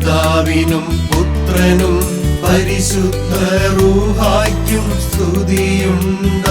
പിതാവിനും പുത്രനും പരിശുദ്ധ റൂഹായ്ക്കും സ്തുതിയുണ്ടായിടട്ടെ